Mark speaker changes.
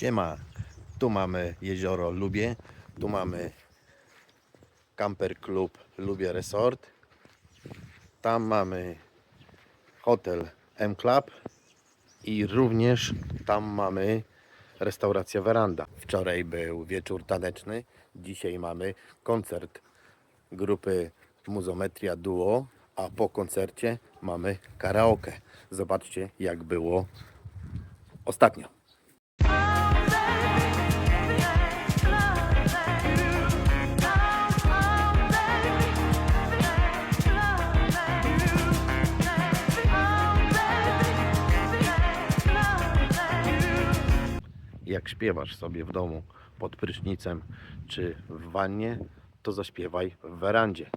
Speaker 1: Siema, tu mamy jezioro Lubie, tu mamy Camper Club Lubie Resort, tam mamy hotel M Club i również tam mamy restauracja Veranda. Wczoraj był wieczór taneczny, dzisiaj mamy koncert grupy Muzometria Duo, a po koncercie mamy karaoke. Zobaczcie jak było ostatnio. Jak śpiewasz sobie w domu pod prysznicem czy w wannie, to zaśpiewaj w werandzie.